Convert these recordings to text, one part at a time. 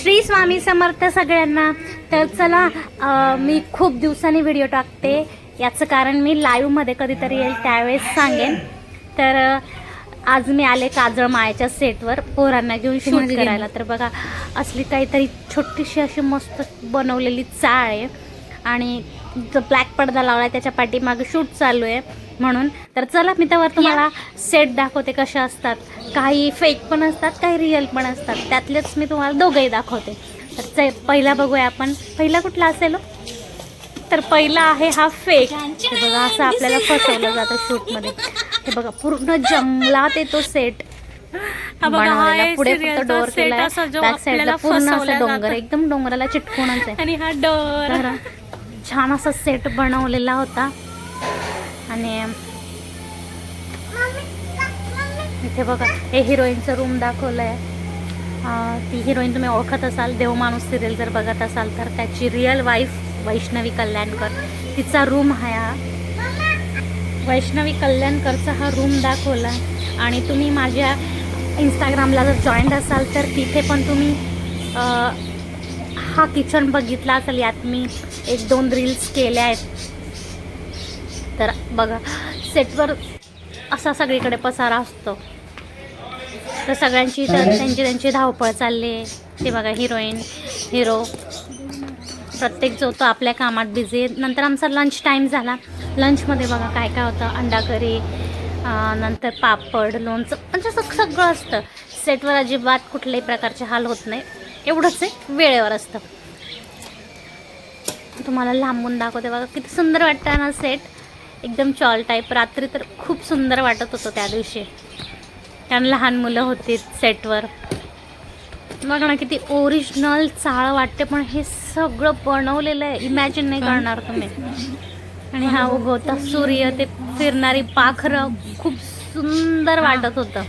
श्री स्वामी समर्थ सगळ्यांना. तर चला मी खूप दिवसांनी व्हिडिओ टाकते. याचं कारण मी लाईव्हमध्ये कधीतरी येईल त्यावेळेस सांगेन. तर आज मी आले काजळ मायाच्या सेटवर पोरांना घेऊन शूट करायला. तर बघा असली काहीतरी छोटीशी अशी मस्त बनवलेली चाळ आहे. आणि जो ब्लॅक पडदा लावला आहे त्याच्या पाठीमागे शूट चालू आहे म्हणून. तर चला मी त्यावर तुम्हाला सेट दाखवते कशा असतात. काही फेक पण असतात काही रिअल पण असतात. त्यातलेच मी तुम्हाला दोघंही दाखवते. तर चे पहिला बघूया आपण. पहिला कुठला असेल हो? तर पहिला आहे हा फेक हे बघा असं आपल्याला फसवलं जातं शूटमध्ये हे बघा पूर्ण जंगलात येतो सेट पुढे फक्त असा जो बॅक साईडला पूर्ण असं डोंगर. एकदम डोंगराला चिटकूनच आहे. आणि हा डोर. छान असा सेट बनवलेला होता. आणि इथे बघा हे हिरोईनचं रूम दाखवलं आहे ती हिरोईन तुम्ही ओळखत असाल देव माणूस सिरियल जर बघत असाल तर त्याची रिअल वाईफ वैष्णवी कल्याणकर. तिचा रूम हा. वैष्णवी कल्याणकरचा हा रूम दाखवला. आणि तुम्ही माझ्या इंस्टाग्रामला जर जॉईंट असाल तर तिथे पण तुम्ही हा किचन बघितला असेल यात मी. एक दोन रील्स केल्या आहेत. तर बघा सेटवर असा सगळीकडे पसारा असतो. तर सगळ्यांची तर त्यांची त्यांची धावपळ चालली आहे. ते बघा हिरोईन हिरो प्रत्येक जो तो आपल्या कामात बिझी नंतर आमचा लंच टाईम झाला. लंचमध्ये बघा काय काय होतं. अंडा करी नंतर पापड लोणचं. म्हणजे असं सगळं असतं. सेटवर अजिबात कुठल्याही प्रकारचे हाल होत नाही. एवढंच आहे. वेळेवर असतं. तुम्हाला लांबून दाखवते बघा किती सुंदर वाटतं ना सेट एकदम चॉल टाईप रात्री तर खूप सुंदर वाटत होतं त्या दिवशी. कारण लहान मुलं होती सेटवर बघा ना किती ओरिजिनल चाळ वाटते पण हे सगळं बनवलेलं आहे. इमॅजिन नाही करणार तुम्ही. आणि हा उगवता सूर्य ते फिरणारी पाखरं खूप सुंदर वाटत होतं.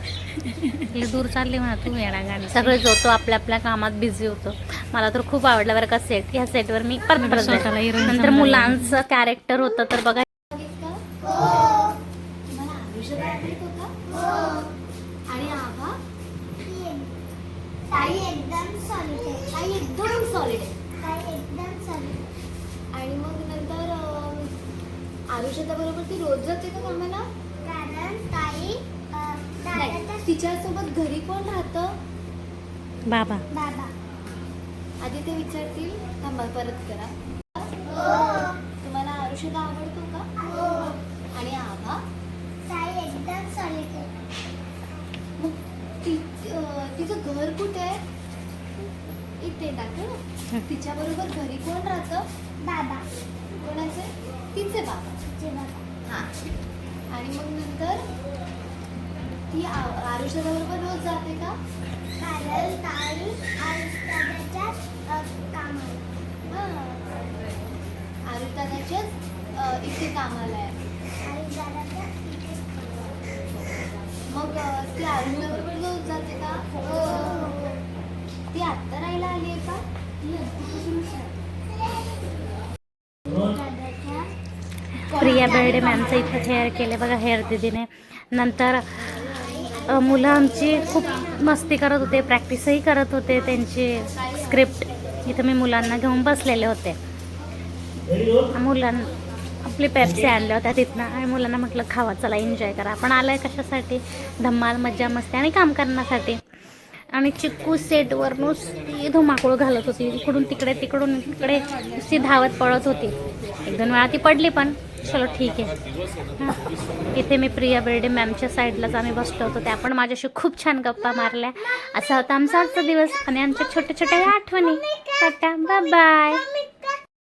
हे दूर चालली म्हणा तू येणार गाणी सगळे जो तो आपल्या आपल्या कामात बिझी होतो. मला तर खूप आवडलं बरं का सेट ह्या सेटवर मी परत जाते. नंतर मुलांचं कॅरेक्टर होतं तर बघा तुम्हाला आयुष्यात आवडत होता आणि आभा ताई एकदम सॉलिड आहे ताई एकदम सॉलिड आहे ताई एकदम सॉलिड आणि मग नंतर आयुष्याच्या बरोबर ती रोज जाते का कामाला कारण ताई तिच्यासोबत घरी कोण राहतं? बाबा. बाबा. आधी ते विचारतील थांबा परत करा. तुम्हाला आरुषदा आवडतो का? आणि आभा? ताई एकदम सॉलिड मग ती अं, तिचं घर कुठे? आहे इथे टाकलं ना तिच्या बरोबर घरी कोण राहतं? बाबा. कोणाचे? तिचे बाबा. हा. आणि मग नंतर ती आरुषदा बरोबर रोज जाते का? कारण ताई आरुषदाच्या कामाला. आरुषदाच्याच इथे कामाला आहे. मग ती आरुषदा बरोबर रोज जाते का? ती आत्ता राहायला आली आहे का? ती. प्रिया बेर्डे मॅमचं इथंच हेअर केले बघा हेअर दिदीने. नंतर मुलं आमची खूप मस्ती करत होते प्रॅक्टिसही करत होते. त्यांची स्क्रिप्ट इथं मी मुलांना घेऊन बसलेले होते. मुलांना आपली पेप्सी आणल्या होत्या तिथनं. आणि मुलांना म्हटलं खावा चला एन्जॉय करा. आपण आलाय कशासाठी? धम्माल मज्जा मस्ती आणि काम करण्यासाठी. आणि चिक्कू सेटवर नुसती धुमाकूळ घालत होती. इकडून तिकडे तिकडून तिकडे नुसती धावत पळत होती. एक दोन वेळा ती पडली पण. चलो ठीक आहे. इथे मी प्रिया बेर्डे मॅमच्या साईडलाच आम्ही बसलो होतो. त्या पण माझ्याशी खूप छान गप्पा मारल्या. असा होता आमचा आजचा दिवस आणि आमच्या छोट्या छोट्या या आठवणी. Tata bye bye